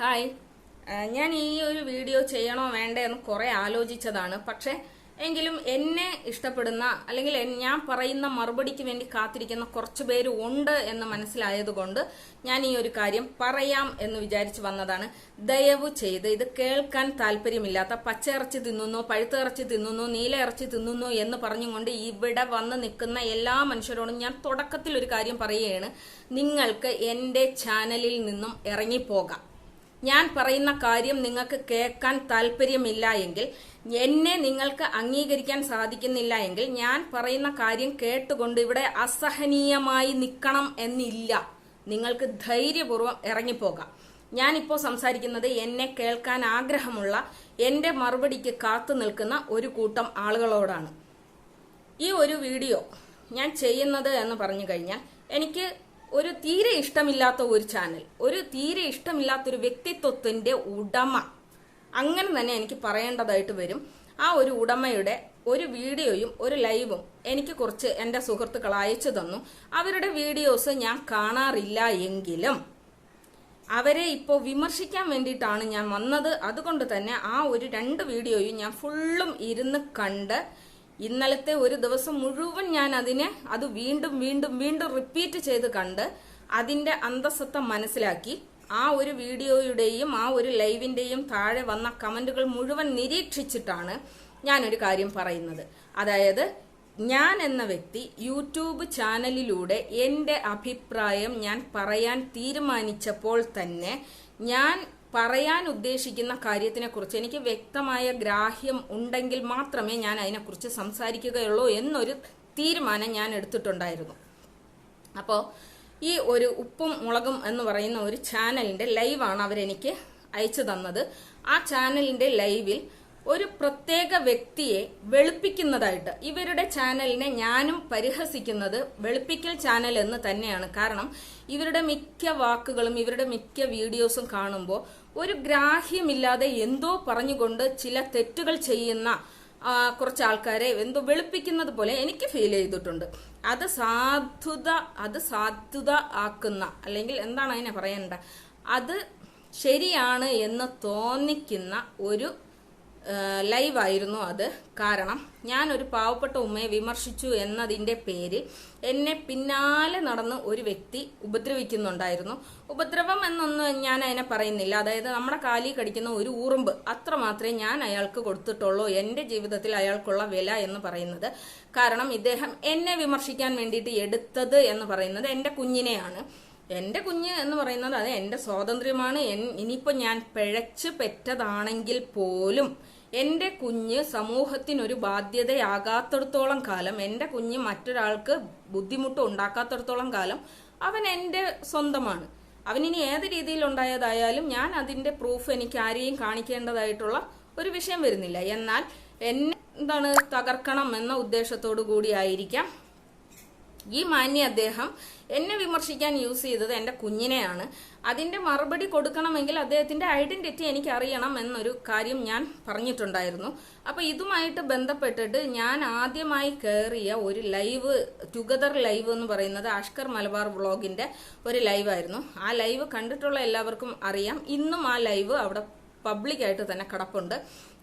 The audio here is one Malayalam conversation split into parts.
ഹായ്. ഞാൻ ഈ ഒരു വീഡിയോ ചെയ്യണോ വേണ്ടേ എന്ന് കുറെ ആലോചിച്ചതാണ്. പക്ഷെ എങ്കിലും എന്നെ ഇഷ്ടപ്പെടുന്ന അല്ലെങ്കിൽ ഞാൻ പറയുന്ന മറുപടിക്ക് വേണ്ടി കാത്തിരിക്കുന്ന കുറച്ച് പേര് ഉണ്ട് എന്ന് മനസ്സിലായതുകൊണ്ട് ഞാൻ ഈ ഒരു കാര്യം പറയാം എന്ന് വിചാരിച്ചു വന്നതാണ്. ദയവ് ചെയ്ത് ഇത് കേൾക്കാൻ താല്പര്യമില്ലാത്ത പച്ചയിറച്ചി തിന്നുന്നു പഴുത്തിറച്ചി തിന്നുന്നു നീല ഇറച്ചി തിന്നുന്നു എന്ന് പറഞ്ഞുകൊണ്ട് ഇവിടെ വന്ന് നിൽക്കുന്ന എല്ലാ മനുഷ്യരോടും ഞാൻ തുടക്കത്തിൽ ഒരു കാര്യം പറയുകയാണ്. നിങ്ങൾക്ക് എന്റെ ചാനലിൽ നിന്നും ഇറങ്ങിപ്പോകാം. ഞാൻ പറയുന്ന കാര്യം നിങ്ങൾക്ക് കേൾക്കാൻ താല്പര്യമില്ല എങ്കിൽ എന്നെ നിങ്ങൾക്ക് അംഗീകരിക്കാൻ സാധിക്കുന്നില്ല എങ്കിൽ ഞാൻ പറയുന്ന കാര്യം കേട്ടുകൊണ്ട് ഇവിടെ അസഹനീയമായി നിൽക്കണം എന്നില്ല. നിങ്ങൾക്ക് ധൈര്യപൂർവം ഇറങ്ങിപ്പോകാം. ഞാനിപ്പോൾ സംസാരിക്കുന്നത് എന്നെ കേൾക്കാൻ ആഗ്രഹമുള്ള എന്റെ മറുപടിക്ക് കാത്തു നിൽക്കുന്ന ഒരു കൂട്ടം ആളുകളോടാണ്. ഈ ഒരു വീഡിയോ ഞാൻ ചെയ്യുന്നത് എന്ന് പറഞ്ഞു കഴിഞ്ഞാൽ എനിക്ക് ഒരു തീരെ ഇഷ്ടമില്ലാത്ത ഒരു ചാനൽ ഒരു തീരെ ഇഷ്ടമില്ലാത്ത ഒരു വ്യക്തിത്വത്തിന്റെ ഉടമ. അങ്ങനെ തന്നെ എനിക്ക് പറയേണ്ടതായിട്ട് വരും. ആ ഒരു ഉടമയുടെ ഒരു വീഡിയോയും ഒരു ലൈവും എനിക്ക് കുറച്ച് എന്റെ സുഹൃത്തുക്കൾ അയച്ചു തന്നു. അവരുടെ വീഡിയോസ് ഞാൻ കാണാറില്ല എങ്കിലും അവരെ ഇപ്പോൾ വിമർശിക്കാൻ വേണ്ടിയിട്ടാണ് ഞാൻ വന്നത്. അതുകൊണ്ട് തന്നെ ആ ഒരു രണ്ട് വീഡിയോയും ഞാൻ ഫുള്ളും ഇരുന്ന് കണ്ട് ഇന്നലത്തെ ഒരു ദിവസം മുഴുവൻ ഞാൻ അതിനെ അത് വീണ്ടും വീണ്ടും വീണ്ടും റിപ്പീറ്റ് ചെയ്ത് കണ്ട് അതിന്റെ അന്തസ്സത്ത മനസ്സിലാക്കി. ആ ഒരു വീഡിയോയുടെയും ആ ഒരു ലൈവിന്റെയും താഴെ വന്ന കമന്റുകൾ മുഴുവൻ നിരീക്ഷിച്ചിട്ടാണ് ഞാനൊരു കാര്യം പറയുന്നത്. അതായത് ഞാൻ എന്ന വ്യക്തി യൂട്യൂബ് ചാനലിലൂടെ എന്റെ അഭിപ്രായം ഞാൻ പറയാൻ തീരുമാനിച്ചപ്പോൾ തന്നെ ഞാൻ പറയാൻ ഉദ്ദേശിക്കുന്ന കാര്യത്തിനെക്കുറിച്ച് എനിക്ക് വ്യക്തമായ ഗ്രാഹ്യം ഉണ്ടെങ്കിൽ മാത്രമേ ഞാൻ അതിനെക്കുറിച്ച് സംസാരിക്കുകയുള്ളൂ എന്നൊരു തീരുമാനം ഞാൻ എടുത്തിട്ടുണ്ടായിരുന്നു. അപ്പോൾ ഈ ഒരു ഉപ്പും മുളകും എന്ന് പറയുന്ന ഒരു ചാനലിന്റെ ലൈവാണ് അവരെനിക്ക് അയച്ചു തന്നത്. ആ ചാനലിന്റെ ലൈവിൽ ഒരു പ്രത്യേക വ്യക്തിയെ വെളുപ്പിക്കുന്നതായിട്ട് ഇവരുടെ ചാനലിനെ ഞാനും പരിഹസിക്കുന്നത് വെളുപ്പിക്കൽ ചാനൽ എന്ന് തന്നെയാണ്. കാരണം ഇവരുടെ മിക്ക വാക്കുകളും ഇവരുടെ മിക്ക വീഡിയോസും കാണുമ്പോൾ ഒരു ഗ്രാഹ്യമില്ലാതെ എന്തോ പറഞ്ഞുകൊണ്ട് ചില തെറ്റുകൾ ചെയ്യുന്ന കുറച്ച് ആൾക്കാരെ എന്തോ വെളുപ്പിക്കുന്നത് പോലെ എനിക്ക് ഫീൽ ചെയ്തിട്ടുണ്ട്. അത് സാധുത അത് സാധുത ആക്കുന്ന അല്ലെങ്കിൽ എന്താണ് അതിനെ പറയേണ്ട അത് ശരിയാണ് എന്ന് തോന്നിക്കുന്ന ഒരു ലൈവായിരുന്നു അത്. കാരണം ഞാനൊരു പാവപ്പെട്ട ഉമ്മയെ വിമർശിച്ചു എന്നതിന്റെ പേരിൽ എന്നെ പിന്നാലെ നടന്ന് ഒരു വ്യക്തി ഉപദ്രവിക്കുന്നുണ്ടായിരുന്നു. ഉപദ്രവം എന്നൊന്നും ഞാൻ അതിനെ പറയുന്നില്ല. അതായത് നമ്മുടെ കാലിൽ കടിക്കുന്ന ഒരു ഉറുമ്പ് അത്ര മാത്രമേ ഞാൻ അയാൾക്ക് കൊടുത്തിട്ടുള്ളൂ. എന്റെ ജീവിതത്തിൽ അയാൾക്കുള്ള വില എന്ന് പറയുന്നത്. കാരണം ഇദ്ദേഹം എന്നെ വിമർശിക്കാൻ വേണ്ടിയിട്ട് എടുത്തത് എന്ന് പറയുന്നത് എന്റെ കുഞ്ഞിനെയാണ്. എന്റെ കുഞ്ഞ് എന്ന് പറയുന്നത് അത് എന്റെ സ്വാതന്ത്ര്യമാണ്. എൻ- ഇനിയിപ്പോ ഞാൻ പിഴച്ച് പെറ്റതാണെങ്കിൽ പോലും എന്റെ കുഞ്ഞ് സമൂഹത്തിനൊരു ബാധ്യതയാകാത്തിടത്തോളം കാലം എന്റെ കുഞ്ഞ് മറ്റൊരാൾക്ക് ബുദ്ധിമുട്ട് ഉണ്ടാക്കാത്തടത്തോളം കാലം അവൻ എന്റെ സ്വന്തമാണ്. അവനിനി ഏത് രീതിയിൽ ഉണ്ടായതായാലും ഞാൻ അതിന്റെ പ്രൂഫ് എനിക്ക് ആരെയും കാണിക്കേണ്ടതായിട്ടുള്ള ഒരു വിഷയം വരുന്നില്ല. എന്നാൽ എന്നെ എന്താണ് തകർക്കണം എന്ന ഉദ്ദേശത്തോടു കൂടിയായിരിക്കാം ഈ മാന്യ അദ്ദേഹം എന്നെ വിമർശിക്കാൻ യൂസ് ചെയ്തത് എന്റെ കുഞ്ഞിനെയാണ്. അതിന്റെ മറുപടി കൊടുക്കണമെങ്കിൽ അദ്ദേഹത്തിന്റെ ഐഡന്റിറ്റി എനിക്ക് അറിയണം എന്നൊരു കാര്യം ഞാൻ പറഞ്ഞിട്ടുണ്ടായിരുന്നു. അപ്പോൾ ഇതുമായിട്ട് ബന്ധപ്പെട്ടിട്ട് ഞാൻ ആദ്യമായി കയറിയ ഒരു ലൈവ് ടുഗദർ ലൈവ് എന്ന് പറയുന്നത് അഷ്കർ മലബാർ വ്ളോഗിന്റെ ഒരു ലൈവായിരുന്നു ആ ലൈവ് കണ്ടിട്ടുള്ള എല്ലാവർക്കും അറിയാം. ഇന്നും ആ ലൈവ് അവിടെ പബ്ലിക്കായിട്ട് തന്നെ കിടപ്പുണ്ട്.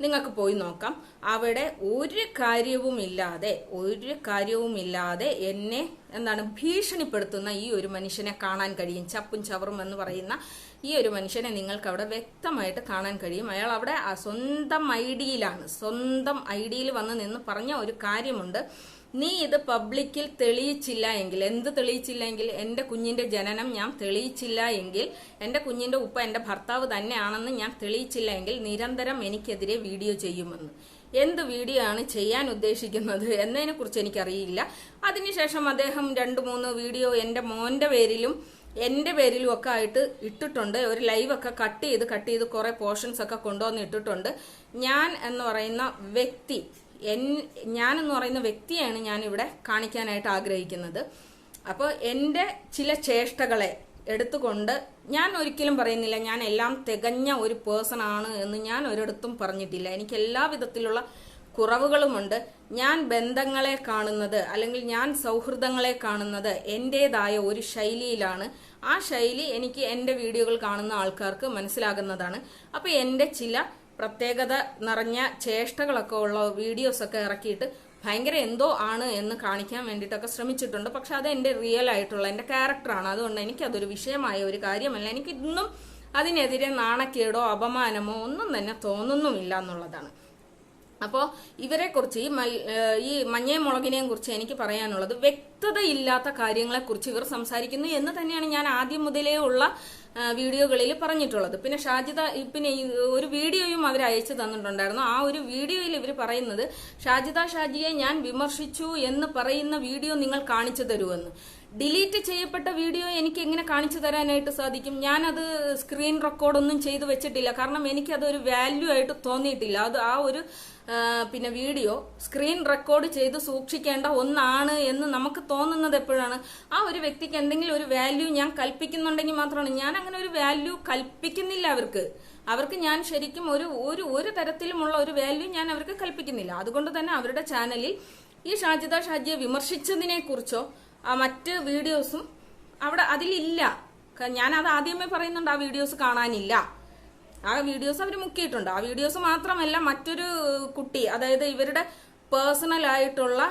നിങ്ങൾക്ക് പോയി നോക്കാം. അവിടെ ഒരു കാര്യവുമില്ലാതെ ഒരു കാര്യവുമില്ലാതെ എന്നെ എന്താണ് ഭീഷണിപ്പെടുത്തുന്ന ഈ ഒരു മനുഷ്യനെ കാണാൻ കഴിയും. ചപ്പും ചവറും എന്ന് പറയുന്ന ഈ ഒരു മനുഷ്യനെ നിങ്ങൾക്ക് അവിടെ വ്യക്തമായിട്ട് കാണാൻ കഴിയും. അയാൾ അവിടെ സ്വന്തം ഐഡിയിലാണ്. സ്വന്തം ഐഡിയിൽ വന്ന് നിന്ന് പറഞ്ഞ ഒരു കാര്യമുണ്ട്. നീ ഇത് പബ്ലിക്കിൽ തെളിയിച്ചില്ല എങ്കിൽ എന്ത് തെളിയിച്ചില്ല എങ്കിൽ? എന്റെ കുഞ്ഞിന്റെ ജനനം ഞാൻ തെളിയിച്ചില്ല എങ്കിൽ എന്റെ കുഞ്ഞിന്റെ ഉപ്പ എന്റെ ഭർത്താവ് തന്നെയാണെന്ന് ഞാൻ തെളിയിച്ചില്ല എങ്കിൽ നിരന്തരം എനിക്കെതിരെ വീഡിയോ ചെയ്യുമെന്ന്. എന്ത് വീഡിയോ ആണ് ചെയ്യാൻ ഉദ്ദേശിക്കുന്നത് എന്നതിനെ കുറിച്ച് എനിക്കറിയില്ല. അതിനുശേഷം അദ്ദേഹം രണ്ട് മൂന്ന് വീഡിയോ എന്റെ മോന്റെ പേരിലും എന്റെ പേരിലും ഒക്കെ ആയിട്ട് ഇട്ടിട്ടുണ്ട്. ഒരു ലൈവ് ഒക്കെ കട്ട് ചെയ്ത് കട്ട് ചെയ്ത് കുറെ പോർഷൻസ് ഒക്കെ കൊണ്ടുവന്ന് ഇട്ടിട്ടുണ്ട്. ഞാൻ എന്ന് പറയുന്ന വ്യക്തി എൻ ഞാൻ എന്ന് പറയുന്ന വ്യക്തിയാണ് ഞാൻ ഇവിടെ കാണിക്കാനായിട്ട് ആഗ്രഹിക്കുന്നത്. അപ്പോൾ എന്റെ ചില ചേഷ്ടകളെ എടുത്തുകൊണ്ട് ഞാൻ ഒരിക്കലും പറയുന്നില്ല ഞാൻ എല്ലാം തികഞ്ഞ ഒരു പേഴ്സൺ ആണ് എന്ന് ഞാൻ ഒരിടത്തും പറഞ്ഞിട്ടില്ല. എനിക്ക് എല്ലാ വിധത്തിലുള്ള കുറവുകളുമുണ്ട്. ഞാൻ ബന്ധങ്ങളെ കാണുന്നത് അല്ലെങ്കിൽ ഞാൻ സൗഹൃദങ്ങളെ കാണുന്നത് എന്റെതായ ഒരു ശൈലിയിലാണ്. ആ ശൈലി എനിക്ക് എന്റെ വീഡിയോകൾ കാണുന്ന ആൾക്കാർക്ക് മനസ്സിലാകുന്നതാണ്. അപ്പോൾ എന്റെ ചില പ്രത്യേകത നിറഞ്ഞ ചേഷ്ടകളൊക്കെ ഉള്ള വീഡിയോസൊക്കെ ഇറക്കിയിട്ട് ഭയങ്കര എന്തോ ആണ് എന്ന് കാണിക്കാൻ വേണ്ടിയിട്ടൊക്കെ ശ്രമിച്ചിട്ടുണ്ട്. പക്ഷെ അത് എന്റെ റിയൽ ആയിട്ടുള്ള എന്റെ ക്യാരക്ടറാണ് അതുകൊണ്ട് എനിക്കതൊരു വിഷയമായ ഒരു കാര്യമല്ല. എനിക്ക് ഇന്നും അതിനെതിരെ നാണക്കേടോ അപമാനമോ ഒന്നും തന്നെ തോന്നുന്നുമില്ല എന്നുള്ളതാണ്. അപ്പോൾ ഇവരെ കുറിച്ച് ഈ ഈ മഞ്ഞയും മുളകിനെയും കുറിച്ച് എനിക്ക് പറയാനുള്ളത് വ്യക്തതയില്ലാത്ത കാര്യങ്ങളെക്കുറിച്ച് ഇവർ സംസാരിക്കുന്നു എന്ന് തന്നെയാണ് ഞാൻ ആദ്യം മുതലേ ഉള്ള വീഡിയോകളിൽ പറഞ്ഞിട്ടുള്ളത്. പിന്നെ ഷാജിദ പിന്നെ ഒരു വീഡിയോയും അവർ അയച്ചു തന്നിട്ടുണ്ടായിരുന്നു. ആ ഒരു വീഡിയോയിൽ ഇവർ പറയുന്നത് ഷാജിദ ഷാജിയെ ഞാൻ വിമർശിച്ചു എന്ന് പറയുന്ന വീഡിയോ നിങ്ങൾ കാണിച്ചു തരുമെന്ന്. ഡിലീറ്റ് ചെയ്യപ്പെട്ട വീഡിയോ എനിക്ക് എങ്ങനെ കാണിച്ചു തരാനായിട്ട് സാധിക്കും? ഞാനത് സ്ക്രീൻ റെക്കോർഡൊന്നും ചെയ്തു വെച്ചിട്ടില്ല. കാരണം എനിക്കതൊരു വാല്യൂ ആയിട്ട് തോന്നിയിട്ടില്ല. അത് ആ ഒരു പിന്നെ വീഡിയോ സ്ക്രീൻ റെക്കോർഡ് ചെയ്ത് സൂക്ഷിക്കേണ്ട ഒന്നാണ് എന്ന് നമുക്ക് തോന്നുന്നത് എപ്പോഴാണ്? ആ ഒരു വ്യക്തിക്ക് എന്തെങ്കിലും ഒരു വാല്യൂ ഞാൻ കൽപ്പിക്കുന്നുണ്ടെങ്കിൽ മാത്രമാണ്. ഞാൻ അങ്ങനെ ഒരു വാല്യൂ കൽപ്പിക്കുന്നില്ല അവർക്ക്. അവർക്ക് ഞാൻ ശരിക്കും ഒരു ഒരു ഒരു തരത്തിലുമുള്ള ഒരു വാല്യൂ ഞാൻ അവർക്ക് കൽപ്പിക്കുന്നില്ല. അതുകൊണ്ട് തന്നെ അവരുടെ ചാനലിൽ ഈ ഷാജിദ ഷാജിയെ വിമർശിച്ചതിനെ കുറിച്ചോ മറ്റ് വീഡിയോസും അവിടെ അതിലില്ല. ഞാൻ അത് ആദ്യമേ പറയുന്നുണ്ട് ആ വീഡിയോസ് കാണാനില്ല. ആ വീഡിയോസ് അവർ മുക്കിയിട്ടുണ്ട്. ആ വീഡിയോസ് മാത്രമല്ല മറ്റൊരു കുട്ടി അതായത് ഇവരുടെ പേഴ്സണൽ ആയിട്ടുള്ള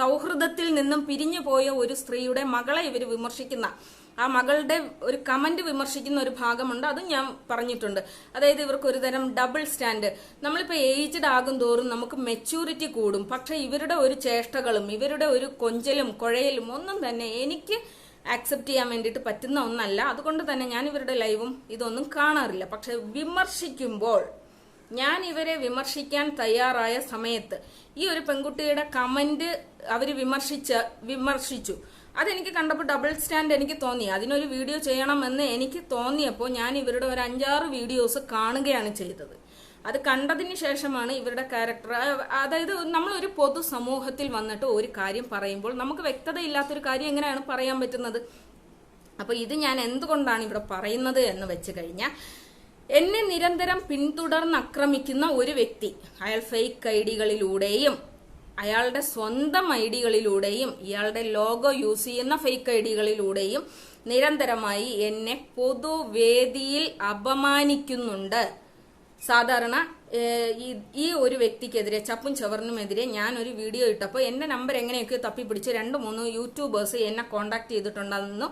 സൗഹൃദത്തിൽ നിന്നും പിരിഞ്ഞു പോയ ഒരു സ്ത്രീയുടെ മകളെ ഇവർ വിമർശിക്കുന്ന ആ മകളുടെ ഒരു കമന്റ് വിമർശിക്കുന്ന ഒരു ഭാഗമുണ്ട് അത് ഞാൻ പറഞ്ഞിട്ടുണ്ട്. അതായത് ഇവർക്ക് ഒരു തരം ഡബിൾ സ്റ്റാൻഡ് നമ്മളിപ്പോൾ ഏജ്ഡ് ആകും തോറും നമുക്ക് മെച്യൂരിറ്റി കൂടും. പക്ഷെ ഇവരുടെ ഒരു ചേഷ്ടകളും ഇവരുടെ ഒരു കൊഞ്ചലും കുഴയലും ഒന്നും തന്നെ എനിക്ക് ആക്സെപ്റ്റ് ചെയ്യാൻ വേണ്ടിയിട്ട് പറ്റുന്ന ഒന്നല്ല. അതുകൊണ്ട് തന്നെ ഞാൻ ഇവരുടെ ലൈവും ഇതൊന്നും കാണാറില്ല. പക്ഷെ വിമർശിക്കുമ്പോൾ ഞാൻ ഇവരെ വിമർശിക്കാൻ തയ്യാറായ സമയത്ത് ഈ ഒരു പെൺകുട്ടിയുടെ കമന്റ് അവർ വിമർശിച്ച വിമർശിച്ചു. അതെനിക്ക് കണ്ടപ്പോൾ ഡബിൾ സ്റ്റാൻഡ് എനിക്ക് തോന്നി. അതിനൊരു വീഡിയോ ചെയ്യണമെന്ന് എനിക്ക് തോന്നിയപ്പോൾ ഞാൻ ഇവരുടെ ഒരു അഞ്ചാറ് വീഡിയോസ് കാണുകയാണ് ചെയ്തത്. അത് കണ്ടതിന് ശേഷമാണ് ഇവരുടെ ക്യാരക്ടർ അതായത് നമ്മളൊരു പൊതു സമൂഹത്തിൽ വന്നിട്ട് ഒരു കാര്യം പറയുമ്പോൾ നമുക്ക് വ്യക്തതയില്ലാത്തൊരു കാര്യം എങ്ങനെയാണ് പറയാൻ പറ്റുന്നത്? അപ്പോൾ ഇത് ഞാൻ എന്തുകൊണ്ടാണ് ഇവിടെ പറയുന്നത് എന്ന് വെച്ച് കഴിഞ്ഞാൽ എന്നെ നിരന്തരം പിന്തുടർന്ന് ആക്രമിക്കുന്ന ഒരു വ്യക്തി അയാൾ ഫേക്ക് ഐഡികളിലൂടെയും അയാളുടെ സ്വന്തം ഐ ഡികളിലൂടെയും ഇയാളുടെ ലോഗോ യൂസ് ചെയ്യുന്ന ഫേക്ക് ഐ ഡികളിലൂടെയും നിരന്തരമായി എന്നെ പൊതുവേദിയിൽ അപമാനിക്കുന്നുണ്ട്. സാധാരണ ഈ- ഒരു വ്യക്തിക്കെതിരെ ചപ്പും ചവറിനുമെതിരെ ഞാൻ ഒരു വീഡിയോ ഇട്ടപ്പോൾ എന്റെ നമ്പർ എങ്ങനെയൊക്കെ തപ്പിപ്പിടിച്ച് രണ്ട് മൂന്ന് യൂട്യൂബേഴ്സ് എന്നെ കോണ്ടാക്ട് ചെയ്തിട്ടുണ്ടെന്നു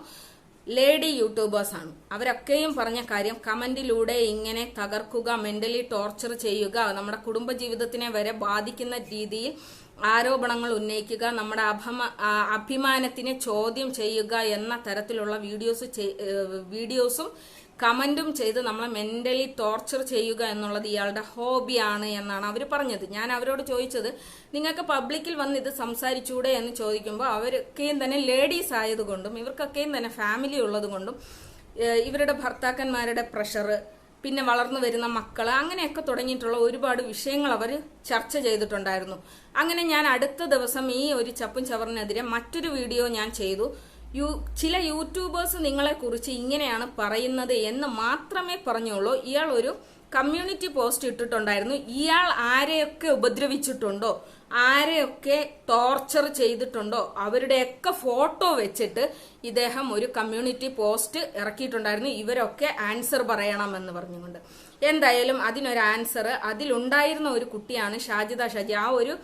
ലേഡി യൂട്യൂബേഴ്സാണ്. അവരൊക്കെയും പറഞ്ഞ കാര്യം കമന്റിലൂടെ ഇങ്ങനെ തകർക്കുക മെന്റലി ടോർച്ചർ ചെയ്യുക നമ്മുടെ കുടുംബ ജീവിതത്തിനെ വരെ ബാധിക്കുന്ന രീതിയിൽ ആരോപണങ്ങൾ ഉന്നയിക്കുക നമ്മുടെ അഭമ അഭിമാനത്തിനെ ചോദ്യം ചെയ്യുക എന്ന തരത്തിലുള്ള വീഡിയോസ് വീഡിയോസും കമന്റും ചെയ്ത് നമ്മളെ മെന്റലി ടോർച്ചർ ചെയ്യുക എന്നുള്ളത് ഇയാളുടെ ഹോബിയാണ് എന്നാണ് അവർ പറഞ്ഞത്. ഞാൻ അവരോട് ചോദിച്ചത് നിങ്ങൾക്ക് പബ്ലിക്കിൽ വന്ന് ഇത് സംസാരിച്ചൂടെ? എന്ന് ചോദിക്കുമ്പോൾ അവരൊക്കെയും തന്നെ ലേഡീസ് ആയതുകൊണ്ടും ഇവർക്കൊക്കെയും തന്നെ ഫാമിലി ഉള്ളതുകൊണ്ടും ഇവരുടെ ഭർത്താക്കന്മാരുടെ പ്രഷർ പിന്നെ വളർന്നു വരുന്ന മക്കൾ അങ്ങനെയൊക്കെ തുടങ്ങിയിട്ടുള്ള ഒരുപാട് വിഷയങ്ങൾ അവർ ചർച്ച ചെയ്തിട്ടുണ്ടായിരുന്നു. അങ്ങനെ ഞാൻ അടുത്ത ദിവസം ഈ ഒരു ചപ്പും ചവറിനെതിരെ മറ്റൊരു വീഡിയോ ഞാൻ ചെയ്തു. യു ചില യൂട്യൂബേഴ്സ് നിങ്ങളെ കുറിച്ച് ഇങ്ങനെയാണ് പറയുന്നത് എന്ന് മാത്രമേ പറഞ്ഞുള്ളൂ. ഇയാൾ ഒരു കമ്മ്യൂണിറ്റി പോസ്റ്റ് ഇട്ടിട്ടുണ്ടായിരുന്നു. ഇയാൾ ആരെയൊക്കെ ഉപദ്രവിച്ചിട്ടുണ്ടോ? ആരെയൊക്കെ ടോർച്ചർ ചെയ്തിട്ടുണ്ടോ അവരുടെയൊക്കെ ഫോട്ടോ വെച്ചിട്ട് ഇദ്ദേഹം ഒരു കമ്മ്യൂണിറ്റി പോസ്റ്റ് ഇറക്കിയിട്ടുണ്ടായിരുന്നു. ഇവരൊക്കെ ആൻസർ പറയണമെന്ന് പറഞ്ഞുകൊണ്ട്. എന്തായാലും അതിനൊരു ആൻസർ അതിലുണ്ടായിരുന്ന ഒരു കുട്ടിയാണ് ഷാജിദ ഷാജി. ആ ഒരു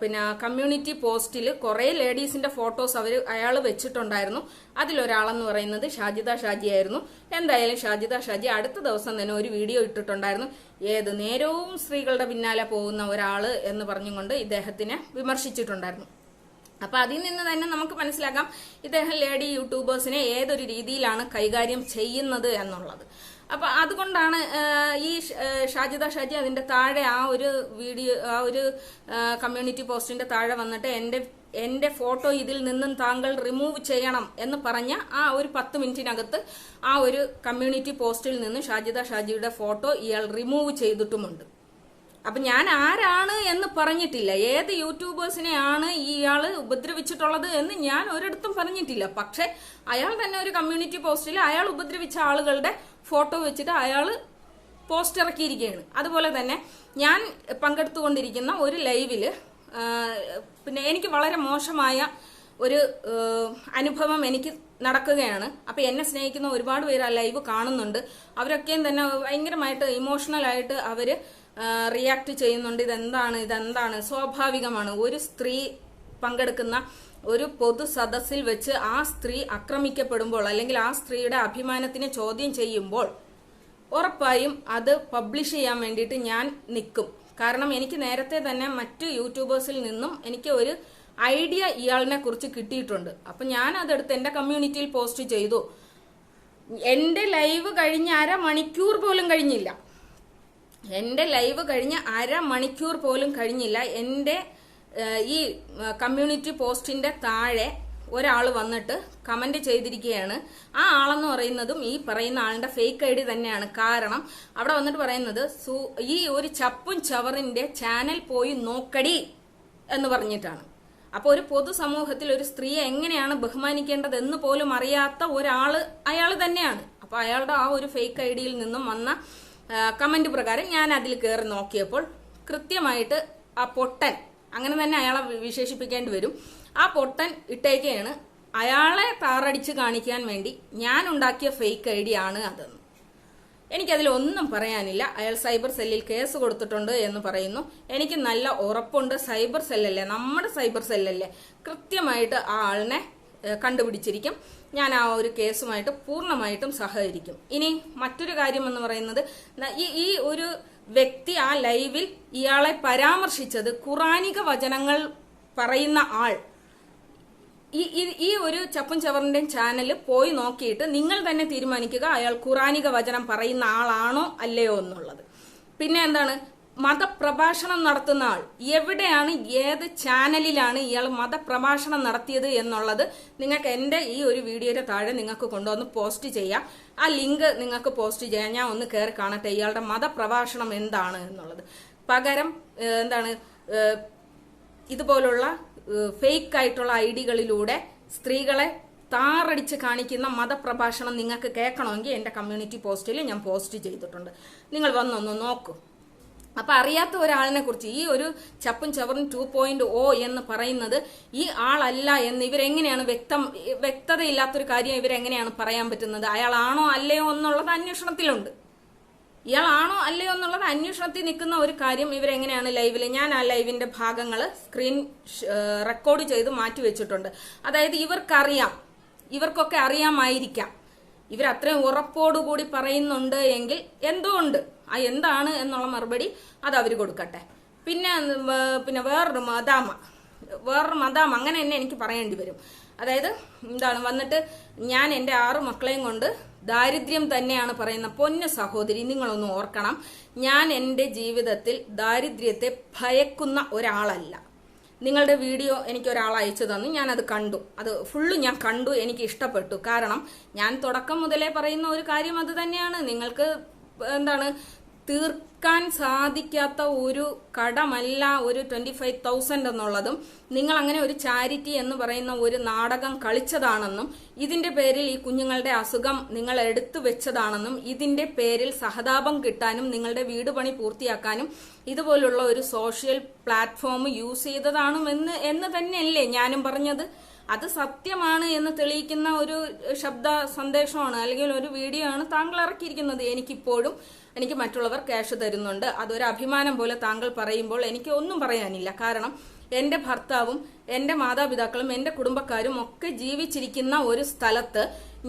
പിന്നെ കമ്മ്യൂണിറ്റി പോസ്റ്റിൽ കുറേ ലേഡീസിന്റെ ഫോട്ടോസ് അവർ അയാൾ വെച്ചിട്ടുണ്ടായിരുന്നു. അതിലൊരാളെന്ന് പറയുന്നത് ഷാജിദ ഷാജി ആയിരുന്നു. എന്തായാലും ഷാജിദ ഷാജി അടുത്ത ദിവസം തന്നെ ഒരു വീഡിയോ ഇട്ടിട്ടുണ്ടായിരുന്നു. ഏത് നേരവും സ്ത്രീകളുടെ പിന്നാലെ പോകുന്ന ഒരാൾ എന്ന് പറഞ്ഞുകൊണ്ട് ഇദ്ദേഹത്തിനെ വിമർശിച്ചിട്ടുണ്ടായിരുന്നു. അപ്പൊ അതിൽ നിന്ന് തന്നെ നമുക്ക് മനസ്സിലാക്കാം ഇദ്ദേഹം ലേഡി യൂട്യൂബേഴ്സിനെ ഏതൊരു രീതിയിലാണ് കൈകാര്യം ചെയ്യുന്നത് എന്നുള്ളത്. അപ്പൊ അതുകൊണ്ടാണ് ഈ ഷാജിദ ഷാജി അതിന്റെ താഴെ ആ ഒരു വീഡിയോ ആ ഒരു കമ്മ്യൂണിറ്റി പോസ്റ്റിന്റെ താഴെ വന്നിട്ട് എന്റെ എന്റെ ഫോട്ടോ ഇതിൽ നിന്നും താങ്കൾ റിമൂവ് ചെയ്യണം എന്ന് പറഞ്ഞ ആ ഒരു പത്ത് മിനിറ്റിനകത്ത് ആ ഒരു കമ്മ്യൂണിറ്റി പോസ്റ്റിൽ നിന്ന് ഷാജിദ ഷാജിയുടെ ഫോട്ടോ ഇയാൾ റിമൂവ് ചെയ്തിട്ടുമുണ്ട്. അപ്പൊ ഞാൻ ആരാണ് എന്ന് പറഞ്ഞിട്ടില്ല. ഏത് യൂട്യൂബേഴ്സിനെയാണ് ഇയാൾ ഉപദ്രവിച്ചിട്ടുള്ളത് എന്ന് ഞാൻ ഒരിടത്തും പറഞ്ഞിട്ടില്ല. പക്ഷെ അയാൾ തന്നെ ഒരു കമ്മ്യൂണിറ്റി പോസ്റ്റിൽ അയാൾ ഉപദ്രവിച്ച ആളുകളുടെ ഫോട്ടോ വെച്ചിട്ട് അയാൾ പോസ്റ്റ് ഇറക്കിയിരിക്കുകയാണ് അതുപോലെ തന്നെ ഞാൻ പങ്കെടുത്തുകൊണ്ടിരിക്കുന്ന ഒരു ലൈവിൽ പിന്നെ എനിക്ക് വളരെ മോശമായ ഒരു അനുഭവം എനിക്ക് നടക്കുകയാണ്. അപ്പൊ എന്നെ സ്നേഹിക്കുന്ന ഒരുപാട് പേര് ആ ലൈവ് കാണുന്നുണ്ട്. അവരൊക്കെയും തന്നെ ഭയങ്കരമായിട്ട് ഇമോഷണലായിട്ട് അവർ റിയാക്ട് ചെയ്യുന്നുണ്ട്. ഇതെന്താണ്? ഇതെന്താണ്? സ്വാഭാവികമാണ്. ഒരു സ്ത്രീ പങ്കെടുക്കുന്ന ഒരു പൊതു സദസ്സിൽ വെച്ച് ആ സ്ത്രീ ആക്രമിക്കപ്പെടുമ്പോൾ അല്ലെങ്കിൽ ആ സ്ത്രീയുടെ അഭിമാനത്തിനെ ചോദ്യം ചെയ്യുമ്പോൾ ഉറപ്പായും അത് പബ്ലിഷ് ചെയ്യാൻ വേണ്ടിയിട്ട് ഞാൻ നിൽക്കും. കാരണം എനിക്ക് നേരത്തെ തന്നെ മറ്റു യൂട്യൂബേഴ്സിൽ നിന്നും എനിക്ക് ഒരു ഐഡിയ ഇയാളിനെ കുറിച്ച് കിട്ടിയിട്ടുണ്ട്. അപ്പൊ ഞാൻ അതെടുത്ത് എന്റെ കമ്മ്യൂണിറ്റിയിൽ പോസ്റ്റ് ചെയ്തു. എന്റെ ലൈവ് കഴിഞ്ഞ അര മണിക്കൂർ പോലും കഴിഞ്ഞില്ല. എന്റെ ലൈവ് കഴിഞ്ഞ അരമണിക്കൂർ പോലും കഴിഞ്ഞില്ല. എന്റെ ഈ കമ്മ്യൂണിറ്റി പോസ്റ്റിന്റെ താഴെ ഒരാൾ വന്നിട്ട് കമന്റ് ചെയ്തിരിക്കുകയാണ്. ആ ആളെന്ന് പറയുന്നതും ഈ പറയുന്ന ആളുടെ ഫേക്ക് ഐ ഡി തന്നെയാണ്. കാരണം അവിടെ വന്നിട്ട് പറയുന്നത് ഈ ഒരു ചപ്പും ചവറിന്റെ ചാനൽ പോയി നോക്കടി എന്ന് പറഞ്ഞിട്ടാണ്. അപ്പോൾ ഒരു പൊതുസമൂഹത്തിൽ ഒരു സ്ത്രീയെ എങ്ങനെയാണ് ബഹുമാനിക്കേണ്ടത് എന്ന് പോലും അറിയാത്ത ഒരാൾ അയാൾ തന്നെയാണ്. അപ്പോൾ അയാളുടെ ആ ഒരു ഫേക്ക് ഐ ഡിയിൽ നിന്നും വന്ന കമന്റ് പ്രകാരം ഞാൻ അതിൽ കയറി നോക്കിയപ്പോൾ കൃത്യമായിട്ട് ആ പൊട്ടൻ അങ്ങനെ തന്നെ അയാളെ വിശേഷിപ്പിക്കേണ്ടി വരും. ആ പൊട്ടൻ ഇട്ടേക്കെയാണ് അയാളെ താറടിച്ച് കാണിക്കാൻ വേണ്ടി ഞാൻ ഉണ്ടാക്കിയ ഫേക്ക് ഐ ഡി ആണ് അതെന്ന്. എനിക്കതിൽ ഒന്നും പറയാനില്ല. അയാൾ സൈബർ സെല്ലിൽ കേസ് കൊടുത്തിട്ടുണ്ട് എന്ന് പറയുന്നു. എനിക്ക് നല്ല ഉറപ്പുണ്ട്. സൈബർ സെല്ലല്ലേ? നമ്മുടെ സൈബർ സെല്ലല്ലേ? കൃത്യമായിട്ട് ആ ആളിനെ കണ്ടുപിടിച്ചിരിക്കും. ഞാൻ ആ ഒരു കേസുമായിട്ട് പൂർണമായിട്ടും സഹകരിക്കും. ഇനി മറ്റൊരു കാര്യം എന്ന് പറയുന്നത് ഈ ഈ ഒരു വ്യക്തി ആ ലൈവിൽ ഇയാളെ പരാമർശിച്ചത് ഖുറാനിക വചനങ്ങൾ പറയുന്ന ആൾ. ഈ ഈ- ഒരു ചപ്പും ചവറിന്റെ ചാനൽ പോയി നോക്കിയിട്ട് നിങ്ങൾ തന്നെ തീരുമാനിക്കുക അയാൾ ഖുറാനിക വചനം പറയുന്ന ആളാണോ അല്ലയോ എന്നുള്ളത്. പിന്നെ എന്താണ്? മതപ്രഭാഷണം നടത്തുന്ന ആൾ. എവിടെയാണ് ഏത് ചാനലിലാണ് ഇയാൾ മതപ്രഭാഷണം നടത്തിയത് എന്നുള്ളത് നിങ്ങൾക്ക് എന്റെ ഈ ഒരു വീഡിയോയുടെ താഴെ നിങ്ങൾക്ക് കൊണ്ടുവന്ന് പോസ്റ്റ് ചെയ്യാം. ആ ലിങ്ക് നിങ്ങൾക്ക് പോസ്റ്റ് ചെയ്യാം. ഞാൻ ഒന്ന് കയറി കാണട്ടെ ഇയാളുടെ മതപ്രഭാഷണം എന്താണ് എന്നുള്ളത്. പകരം എന്താണ് ഇതുപോലുള്ള ഫേക്ക് ആയിട്ടുള്ള ഐഡികളിലൂടെ സ്ത്രീകളെ താറടിച്ച് കാണിക്കുന്ന മതപ്രഭാഷണം നിങ്ങൾക്ക് കേൾക്കണമെങ്കിൽ എന്റെ കമ്മ്യൂണിറ്റി പോസ്റ്റിൽ ഞാൻ പോസ്റ്റ് ചെയ്തിട്ടുണ്ട്. നിങ്ങൾ വന്നൊന്ന് നോക്കൂ. അപ്പൊ അറിയാത്ത ഒരാളിനെ കുറിച്ച് ഈ ഒരു ചപ്പും ചവറും ടു പോയിന്റ് ഓ എന്ന് പറയുന്നത് ഈ ആളല്ല എന്ന് ഇവരെങ്ങനെയാണ് വ്യക്തം വ്യക്തതയില്ലാത്തൊരു കാര്യം ഇവരെങ്ങനെയാണ് പറയാൻ പറ്റുന്നത്? അയാളാണോ അല്ലയോ എന്നുള്ളത് അന്വേഷണത്തിലുണ്ട്. ഇയാളാണോ അല്ലയോ എന്നുള്ളത് അന്വേഷണത്തിൽ നിൽക്കുന്ന ഒരു കാര്യം ഇവരെങ്ങനെയാണ് ലൈവിൽ ഞാൻ ആ ലൈവിന്റെ ഭാഗങ്ങൾ സ്ക്രീൻ റെക്കോർഡ് ചെയ്ത് മാറ്റി വെച്ചിട്ടുണ്ട്. അതായത് ഇവർക്കറിയാം ഇവർക്കൊക്കെ അറിയാമായിരിക്കാം. ഇവരത്രയും ഉറപ്പോടുകൂടി പറയുന്നുണ്ട് എങ്കിൽ എന്തോ ഉണ്ട് ആ എന്താണ് എന്നുള്ള മറുപടി അത് അവർ കൊടുക്കട്ടെ. പിന്നെ പിന്നെ വേറൊരു മദാമ. വേറൊരു മദാമ അങ്ങനെ തന്നെ എനിക്ക് പറയേണ്ടി വരും. അതായത് എന്താണ് വന്നിട്ട് ഞാൻ എന്റെ ആറ് മക്കളെയും കൊണ്ട് ദാരിദ്ര്യം തന്നെയാണ് പറയുന്ന പൊന്ന സഹോദരി നിങ്ങളൊന്ന് ഓർക്കണം. ഞാൻ എന്റെ ജീവിതത്തിൽ ദാരിദ്ര്യത്തെ ഭയക്കുന്ന ഒരാളല്ല. നിങ്ങളുടെ വീഡിയോ എനിക്ക് ഒരാൾ അയച്ചു തന്നു ഞാനത് കണ്ടു. അത് ഫുള്ള് ഞാൻ കണ്ടു എനിക്ക് ഇഷ്ടപ്പെട്ടു. കാരണം ഞാൻ തുടക്കം മുതലേ പറയുന്ന ഒരു കാര്യം അത് തന്നെയാണ്. നിങ്ങൾക്ക് എന്താണ് തീർക്കാൻ സാധിക്കാത്ത ഒരു കടമല്ല ഒരു ട്വന്റി ഫൈവ് തൗസൻഡ് എന്നുള്ളതും നിങ്ങൾ അങ്ങനെ ഒരു ചാരിറ്റി എന്ന് പറയുന്ന ഒരു നാടകം കളിച്ചതാണെന്നും ഇതിന്റെ പേരിൽ ഈ കുഞ്ഞുങ്ങളുടെ അസുഖം നിങ്ങൾ എടുത്തു വെച്ചതാണെന്നും ഇതിന്റെ പേരിൽ സഹതാപം കിട്ടാനും നിങ്ങളുടെ വീട് പണി പൂർത്തിയാക്കാനും ഇതുപോലുള്ള ഒരു സോഷ്യൽ പ്ലാറ്റ്ഫോം യൂസ് ചെയ്തതാണെന്ന് എന്ന് തന്നെയല്ലേ ഞാനും പറഞ്ഞത്. അത് സത്യമാണ് എന്ന് തെളിയിക്കുന്ന ഒരു ശബ്ദ സന്ദേശമാണ് അല്ലെങ്കിൽ ഒരു വീഡിയോ ആണ് താങ്കൾ ഇറക്കിയിരിക്കുന്നത് എനിക്കിപ്പോഴും എനിക്ക് മറ്റുള്ളവർ ക്യാഷ് തരുന്നുണ്ട്. അതൊരു അഭിമാനം പോലെ താങ്കൾ പറയുമ്പോൾ എനിക്ക് ഒന്നും പറയാനില്ല. കാരണം എന്റെ ഭർത്താവും എന്റെ മാതാപിതാക്കളും എന്റെ കുടുംബക്കാരും ഒക്കെ ജീവിച്ചിരിക്കുന്ന ഒരു സ്ഥലത്ത്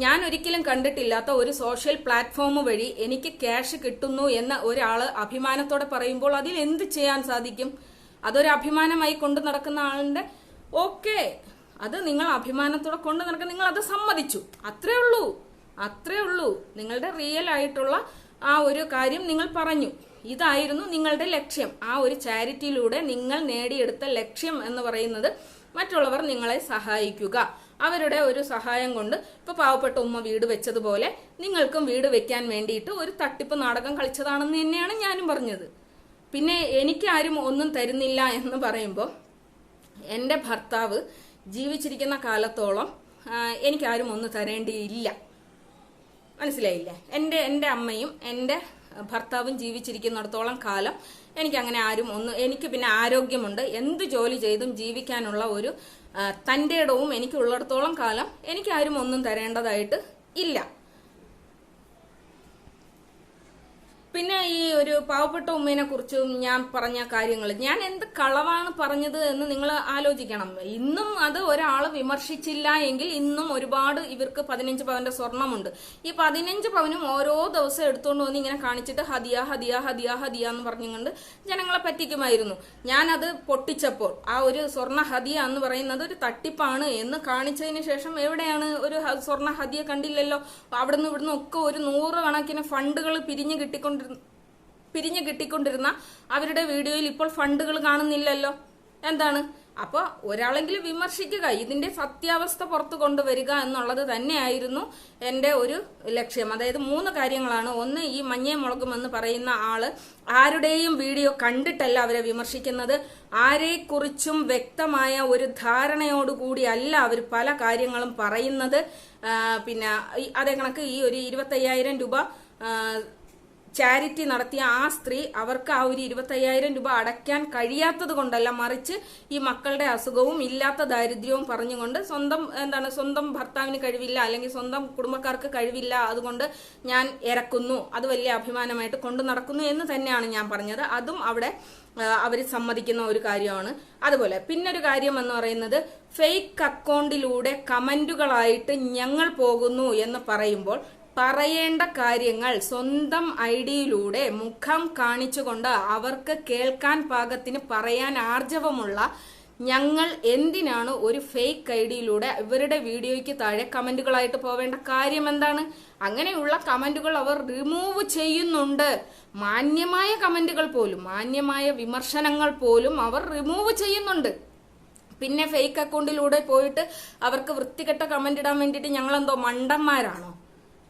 ഞാൻ ഒരിക്കലും കണ്ടിട്ടില്ലാത്ത ഒരു സോഷ്യൽ പ്ലാറ്റ്ഫോം വഴി എനിക്ക് ക്യാഷ് കിട്ടുന്നു എന്ന് ഒരാൾ അഭിമാനത്തോടെ പറയുമ്പോൾ അതിൽ എന്ത് ചെയ്യാൻ സാധിക്കും? അതൊരു അഭിമാനമായി കൊണ്ടു നടക്കുന്ന ആളിന്റെ ഓക്കെ അത് നിങ്ങൾ അഭിമാനത്തോടെ കൊണ്ട് നടക്കാൻ നിങ്ങൾ അത് സമ്മതിച്ചു. അത്രേ ഉള്ളൂ. അത്രേ ഉള്ളൂ. നിങ്ങളുടെ റിയൽ ആയിട്ടുള്ള ആ ഒരു കാര്യം നിങ്ങൾ പറഞ്ഞു. ഇതായിരുന്നു നിങ്ങളുടെ ലക്ഷ്യം. ആ ഒരു ചാരിറ്റിയിലൂടെ നിങ്ങൾ നേടിയെടുത്ത ലക്ഷ്യം എന്ന് പറയുന്നത് മറ്റുള്ളവർ നിങ്ങളെ സഹായിക്കുക. അവരുടെ ഒരു സഹായം കൊണ്ട് ഇപ്പൊ പാവപ്പെട്ട ഉമ്മ വീട് വെച്ചതുപോലെ നിങ്ങൾക്കും വീട് വെക്കാൻ വേണ്ടിയിട്ട് ഒരു തട്ടിപ്പ് നാടകം കളിച്ചതാണെന്ന് തന്നെയാണ് ഞാനും പറഞ്ഞത്. പിന്നെ എനിക്ക് ആരും ഒന്നും തരുന്നില്ല എന്ന് പറയുമ്പോൾ എന്റെ ഭർത്താവ് ജീവിച്ചിരിക്കുന്ന കാലത്തോളം എനിക്കാരും ഒന്നും തരേണ്ടിയില്ല. മനസ്സിലായില്ലേ? എന്റെ എന്റെ അമ്മയും എന്റെ ഭർത്താവും ജീവിച്ചിരിക്കുന്നിടത്തോളം കാലം എനിക്ക് അങ്ങനെ ആരും ഒന്ന് എനിക്ക് പിന്നെ ആരോഗ്യമുണ്ട്. എന്ത് ജോലി ചെയ്തും ജീവിക്കാനുള്ള ഒരു തന്റെ ഇടവും എനിക്കുള്ളിടത്തോളം കാലം എനിക്ക് ആരും ഒന്നും തരേണ്ടതായിട്ട് ഇല്ല. പിന്നെ ഈ ഒരു പാവപ്പെട്ട ഉമ്മേനെ കുറിച്ചും ഞാൻ പറഞ്ഞ കാര്യങ്ങൾ ഞാൻ എന്ത് കളവാണ് പറഞ്ഞത് എന്ന് നിങ്ങൾ ആലോചിക്കണം. ഇന്നും അത് ഒരാൾ വിമർശിച്ചില്ല എങ്കിൽ ഇന്നും ഒരുപാട് ഇവർക്ക് പതിനഞ്ച് പവന്റെ സ്വർണമുണ്ട്. ഈ പതിനഞ്ച് പവനും ഓരോ ദിവസം എടുത്തുകൊണ്ട് വന്ന് ഇങ്ങനെ കാണിച്ചിട്ട് ഹദിയ ഹദിയ ഹദിയ ഹദിയ എന്ന് പറഞ്ഞുകൊണ്ട് ജനങ്ങളെ പറ്റിക്കുമായിരുന്നു. ഞാനത് പൊട്ടിച്ചപ്പോൾ ആ ഒരു സ്വർണ ഹദിയ എന്ന് പറയുന്നത് ഒരു തട്ടിപ്പാണ് എന്ന് കാണിച്ചതിന് ശേഷം എവിടെയാണ് ഒരു സ്വർണ ഹദിയ കണ്ടില്ലല്ലോ? അവിടുന്ന് ഇവിടുന്ന് ഒക്കെ ഒരു നൂറ് കണക്കിന് ഫണ്ടുകൾ പിരിഞ്ഞു കിട്ടിക്കൊണ്ടിരുന്നു പിരിഞ്ഞു കിട്ടിക്കൊണ്ടിരുന്ന അവരുടെ വീഡിയോയിൽ ഇപ്പോൾ ഫണ്ടുകൾ കാണുന്നില്ലല്ലോ. എന്താണ്? അപ്പോൾ ഒരാളെങ്കിലും വിമർശിക്കുക. ഇതിന്റെ സത്യാവസ്ഥ പുറത്തു കൊണ്ടുവരിക എന്നുള്ളത് തന്നെയായിരുന്നു എന്റെ ഒരു ലക്ഷ്യം. അതായത് മൂന്ന് കാര്യങ്ങളാണ്. ഒന്ന് ഈ മഞ്ഞേ മുളകുമെന്ന് പറയുന്ന ആൾ ആരുടെയും വീഡിയോ കണ്ടിട്ടല്ല അവരെ വിമർശിക്കുന്നത്. ആരെക്കുറിച്ചും വ്യക്തമായ ഒരു ധാരണയോടുകൂടി അല്ല അവർ പല കാര്യങ്ങളും പറയുന്നത്. പിന്നെ അതേ കണക്ക് ഈ ഒരു ഇരുപത്തയ്യായിരം രൂപ ചാരിറ്റി നടത്തിയ ആ സ്ത്രീ അവർക്ക് ആ ഒരു ഇരുപത്തയ്യായിരം രൂപ അടയ്ക്കാൻ കഴിയാത്തത് കൊണ്ടല്ല മറിച്ച് ഈ മക്കളുടെ അസുഖവും ഇല്ലാത്ത ദാരിദ്ര്യവും പറഞ്ഞുകൊണ്ട് സ്വന്തം എന്താണ് സ്വന്തം ഭർത്താവിന് കഴിവില്ല അല്ലെങ്കിൽ സ്വന്തം കുടുംബക്കാർക്ക് കഴിവില്ല അതുകൊണ്ട് ഞാൻ ഇറക്കുന്നു അത് വലിയ അഭിമാനമായിട്ട് കൊണ്ടു നടക്കുന്നു എന്ന് തന്നെയാണ് ഞാൻ പറഞ്ഞത്. അതും അവിടെ അവർ സമ്മതിക്കുന്ന ഒരു കാര്യമാണ്. അതുപോലെ പിന്നൊരു കാര്യം എന്ന് പറയുന്നത് ഫേക്ക് അക്കൗണ്ടിലൂടെ കമന്റുകളായിട്ട് ഞങ്ങൾ പോകുന്നു എന്ന് പറയുമ്പോൾ പറയേണ്ട കാര്യങ്ങൾ സ്വന്തം ഐഡിയിലൂടെ മുഖം കാണിച്ചുകൊണ്ട് അവർക്ക് കേൾക്കാൻ പാകത്തിന് പറയാൻ ആർജവമുള്ള ഞങ്ങൾ എന്തിനാണ് ഒരു ഫേക്ക് ഐഡിയിലൂടെ ഇവരുടെ വീഡിയോയ്ക്ക് താഴെ കമന്റുകളായിട്ട് പോവേണ്ട? കാര്യം എന്താണ്? അങ്ങനെയുള്ള കമന്റുകൾ അവർ റിമൂവ് ചെയ്യുന്നുണ്ട്. മാന്യമായ കമന്റുകൾ പോലും മാന്യമായ വിമർശനങ്ങൾ പോലും അവർ റിമൂവ് ചെയ്യുന്നുണ്ട്. പിന്നെ ഫേക്ക് അക്കൗണ്ടിലൂടെ പോയിട്ട് അവർക്ക് വൃത്തികെട്ട കമന്റ് ഇടാൻ വേണ്ടിയിട്ട് ഞങ്ങളെന്തോ മണ്ടന്മാരാണോ?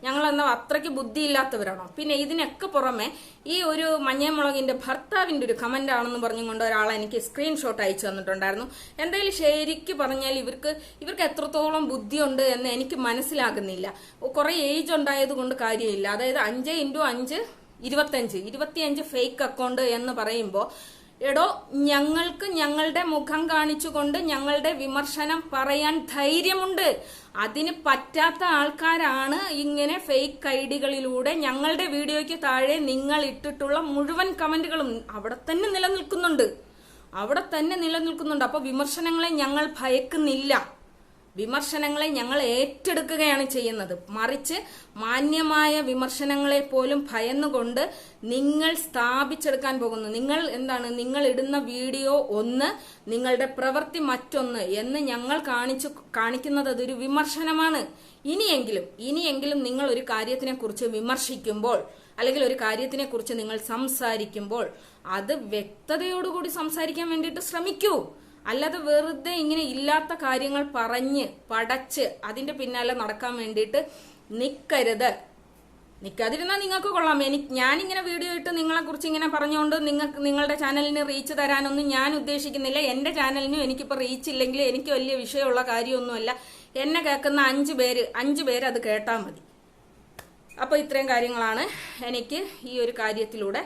ഞങ്ങളെന്തോ അത്രയ്ക്ക് ബുദ്ധിയില്ലാത്തവരാണോ? പിന്നെ ഇതിനൊക്കെ പുറമെ ഈ ഒരു മഞ്ഞമുളകിന്റെ ഭർത്താവിന്റെ ഒരു കമന്റ് ആണെന്ന് പറഞ്ഞുകൊണ്ട് ഒരാൾ എനിക്ക് സ്ക്രീൻഷോട്ട് അയച്ചു തന്നിട്ടുണ്ടായിരുന്നു. എന്തായാലും ശരിക്ക് പറഞ്ഞാൽ ഇവർക്ക് ഇവർക്ക് എത്രത്തോളം ബുദ്ധിയുണ്ട് എന്ന് എനിക്ക് മനസ്സിലാകുന്നില്ല. കുറെ ഏജ് ഉണ്ടായത് കൊണ്ട് കാര്യമില്ല. അതായത് അഞ്ച് ഇന്റു അഞ്ച് ഇരുപത്തഞ്ച്. ഇരുപത്തിയഞ്ച് ഫേക്ക് അക്കൗണ്ട് എന്ന് പറയുമ്പോൾ എടോ ഞങ്ങൾക്ക് ഞങ്ങളുടെ മുഖം കാണിച്ചുകൊണ്ട് ഞങ്ങളുടെ വിമർശനം പറയാൻ ധൈര്യമുണ്ട്. അതിന് പറ്റാത്ത ആൾക്കാരാണ് ഇങ്ങനെ ഫേക്ക് ഐഡികളിലൂടെ ഞങ്ങളുടെ വീഡിയോയ്ക്ക് താഴെ നിങ്ങൾ ഇട്ടിട്ടുള്ള മുഴുവൻ കമന്റുകളും അവിടെ തന്നെ നിലനിൽക്കുന്നുണ്ട്. അവിടെ തന്നെ നിലനിൽക്കുന്നുണ്ട്. അപ്പൊ വിമർശനങ്ങളെ ഞങ്ങൾ ഭയക്കുന്നില്ല. വിമർശനങ്ങളെ ഞങ്ങൾ ഏറ്റെടുക്കുകയാണ് ചെയ്യുന്നത്. മറിച്ച് മാന്യമായ വിമർശനങ്ങളെ പോലും ഭയന്നുകൊണ്ട് നിങ്ങൾ സ്ഥാപിച്ചെടുക്കാൻ പോകുന്നു. നിങ്ങൾ എന്താണ്? നിങ്ങൾ ഇടുന്ന വീഡിയോ ഒന്ന് നിങ്ങളുടെ പ്രവൃത്തി മറ്റൊന്ന് എന്ന് ഞങ്ങൾ കാണിച്ചു കാണിക്കുന്നത് അതൊരു വിമർശനമാണ്. ഇനിയെങ്കിലും ഇനിയെങ്കിലും നിങ്ങൾ ഒരു കാര്യത്തിനെ കുറിച്ച് വിമർശിക്കുമ്പോൾ അല്ലെങ്കിൽ ഒരു കാര്യത്തിനെ കുറിച്ച് നിങ്ങൾ സംസാരിക്കുമ്പോൾ അത് വ്യക്തതയോടുകൂടി സംസാരിക്കാൻ വേണ്ടിയിട്ട് ശ്രമിക്കൂ. അല്ലാതെ വെറുതെ ഇങ്ങനെ ഇല്ലാത്ത കാര്യങ്ങൾ പറഞ്ഞ് പടച്ച് അതിന്റെ പിന്നാലെ നടക്കാൻ വേണ്ടിയിട്ട് നിൽക്കരുത് നിൽക്കാതിരുന്നാൽ നിങ്ങൾക്ക് കൊള്ളാം. എനിക്ക് ഞാനിങ്ങനെ വീഡിയോ ഇട്ട് നിങ്ങളെ കുറിച്ച് ഇങ്ങനെ പറഞ്ഞുകൊണ്ട് നിങ്ങൾക്ക് നിങ്ങളുടെ ചാനലിന് റീച്ച് തരാനൊന്നും ഞാൻ ഉദ്ദേശിക്കുന്നില്ല. എന്റെ ചാനലിനും എനിക്കിപ്പോൾ റീച്ച് ഇല്ലെങ്കിൽ എനിക്ക് വലിയ വിഷയമുള്ള കാര്യമൊന്നുമല്ല. എന്നെ കേൾക്കുന്ന അഞ്ച് പേര് അഞ്ച് പേര് അത് കേട്ടാൽ മതി. അപ്പോൾ ഇത്രയും കാര്യങ്ങളാണ് എനിക്ക് ഈ ഒരു കാര്യത്തിലൂടെ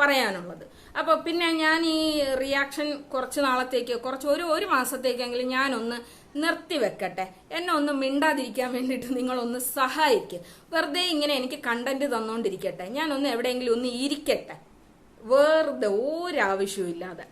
പറയാനുള്ളത്. അപ്പോൾ പിന്നെ ഞാൻ ഈ റിയാക്ഷൻ കുറച്ച് നാളത്തേക്ക് കുറച്ച് ഒരു ഒരു മാസത്തേക്കെങ്കിലും ഞാനൊന്ന് നിർത്തി വെക്കട്ടെ. എന്നെ ഒന്ന് മിണ്ടാതിരിക്കാൻ വേണ്ടിയിട്ട് നിങ്ങളൊന്ന് സഹായിക്കുക വെറുതെ ഇങ്ങനെ എനിക്ക് കണ്ടന്റ് തന്നുകൊണ്ടിരിക്കട്ടെ ഞാനൊന്ന് എവിടെയെങ്കിലും ഒന്ന് ഇരിക്കട്ടെ. വെറുതെ ഒരാവശ്യവും ഇല്ലാതെ